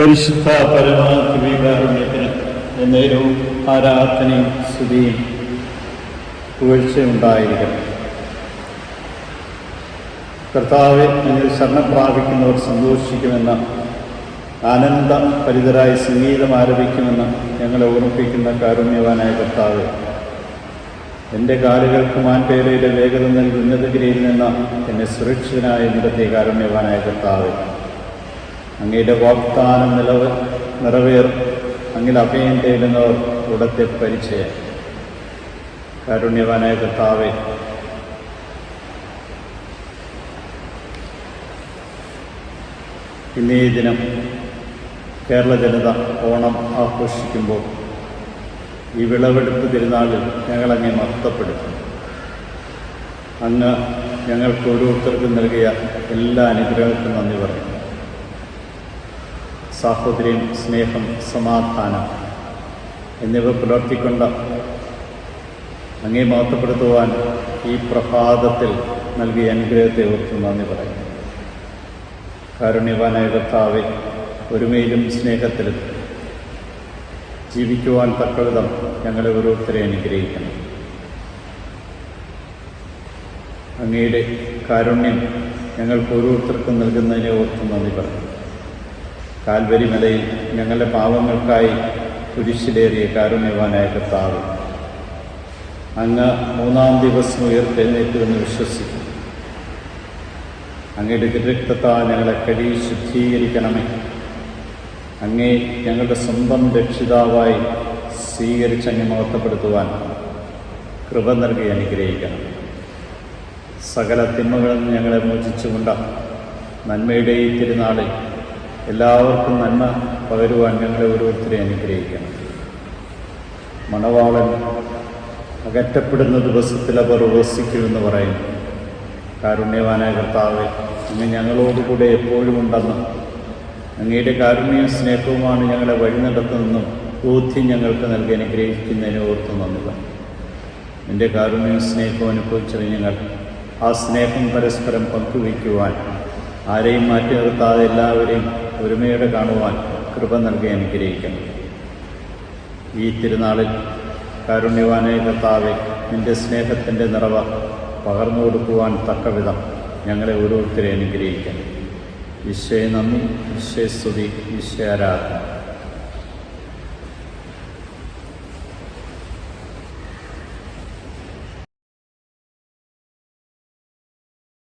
പരിശുദ്ധ പരമാധികാരുണ്യത്തിന് എന്നേരവും ആരാധനയും സ്തുതിയും പുകഴ്ചയുണ്ടായിരിക്കണം കർത്താവെ നിങ്ങൾ ശരണം പ്രാപിക്കുന്നവർ സന്തോഷിക്കുമെന്ന ആനന്ദ പരിതരായി സംഗീതം ആരംഭിക്കുമെന്ന് ഞങ്ങളെ ഓർമ്മിപ്പിക്കുന്ന കാരുണ്യവാനായ കർത്താവ് എന്റെ കാലുകൾക്ക് മാൻപേരയുടെ വേഗത നൽകി ഉന്നതഗിരിയിൽ നിന്ന് എന്നെ സുരക്ഷിതനായ നിരത്തിയ കാരുണ്യവാനായ കർത്താവ്. അങ്ങയുടെ വാഗ്ദാനം നിലവ് നിറവേർ അങ്ങിൽ അഭയം തേടുന്നവർ ഇവിടത്തെ പരിചയം. കാരുണ്യവാനായ കർത്താവെ ഇന്നേ ദിനം കേരള ജനത ഓണം ആഘോഷിക്കുമ്പോൾ ഈ വിളവെടുപ്പ് തിരുനാളിൽ ഞങ്ങളങ്ങെ മഹത്വപ്പെടുത്തും അങ്ങ് ഞങ്ങൾക്ക് ഓരോരുത്തർക്കും നൽകിയ എല്ലാ അനുഗ്രഹങ്ങൾക്കും നന്ദി പറയും സാഹോദര്യം സ്നേഹം സമാധാനം എന്നിവ പുലർത്തിക്കൊണ്ട് അങ്ങേ മഹത്വപ്പെടുത്തുവാൻ ഈ പ്രഭാതത്തിൽ നൽകിയ അനുഗ്രഹത്തെ ഓർത്ത് നന്ദി പറയും കാരുണ്യവാനായ കർത്താവെ ഒരുമയിലും സ്നേഹത്തിലും ജീവിക്കുവാൻ തക്കവിധം ഞങ്ങളെ ഓരോരുത്തരെ അനുഗ്രഹിക്കണം. അങ്ങയുടെ കാരുണ്യം ഞങ്ങൾക്ക് ഓരോരുത്തർക്കും നൽകുന്നതിനെ ഓർത്ത് നന്ദി പറയും കാൽവരി മലയിൽ ഞങ്ങളുടെ പാവങ്ങൾക്കായി കുരിശിലേറിയ കാരുണ്യവാനായ കർത്താവ്. അങ്ങ് മൂന്നാം ദിവസം ഉയർത്തെഴുന്നേറ്റുവെന്ന് വിശ്വസിക്കും. അങ്ങയുടെ തിരക്തത്താൽ ഞങ്ങളെ കഴി ശുദ്ധീകരിക്കണമേ. അങ്ങേ ഞങ്ങളുടെ സ്വന്തം രക്ഷിതാവായി സ്വീകരിച്ച് അങ്ങ് മഹത്വപ്പെടുത്തുവാൻ കൃപ നൽകി അനുഗ്രഹിക്കണം. സകല തിന്മകളിൽ ഞങ്ങളെ മോചിച്ചുകൊണ്ട് നന്മയുടെ ഈ തിരുനാളിൽ എല്ലാവർക്കും നന്മ പകരുവാൻ ഞങ്ങളെ ഓരോരുത്തരെ അനുഗ്രഹിക്കണം. മണവാളൻ അകറ്റപ്പെടുന്ന ദിവസത്തിൽ അവർ ഉപസിക്കുമെന്ന് പറയും. കാരുണ്യവാനായ കർത്താവ് അങ്ങ് ഞങ്ങളോടുകൂടെ എപ്പോഴും ഉണ്ടെന്നും അങ്ങയുടെ കാരുണ്യവും സ്നേഹവുമാണ് ഞങ്ങളെ വഴി നടത്തുന്നതെന്നും ബോധ്യം ഞങ്ങൾക്ക് നൽകി അനുഗ്രഹിക്കുന്നതിന് ഓർത്ത് നന്ദി എന്റെ കാരുണ്യവും സ്നേഹവും അനുഭവിച്ചത് ഞങ്ങൾ ആ സ്നേഹം പരസ്പരം പങ്കുവയ്ക്കുവാൻ ആരെയും മാറ്റി നിർത്താതെ എല്ലാവരെയും ഒരുമയോടെ കാണുവാൻ കൃപ നൽകി അനുഗ്രഹിക്കണം ഈ തിരുനാളിൽ കാരുണ്യവാനായ കർത്താവെ നിന്റെ സ്നേഹത്തിന്റെ നിറവ പകർന്നു കൊടുക്കുവാൻ തക്കവിധം ഞങ്ങളെ ഓരോരുത്തരെ അനുഗ്രഹിക്കണം ഈശോയെ നന്ദി ഈശോയെ സ്തുതി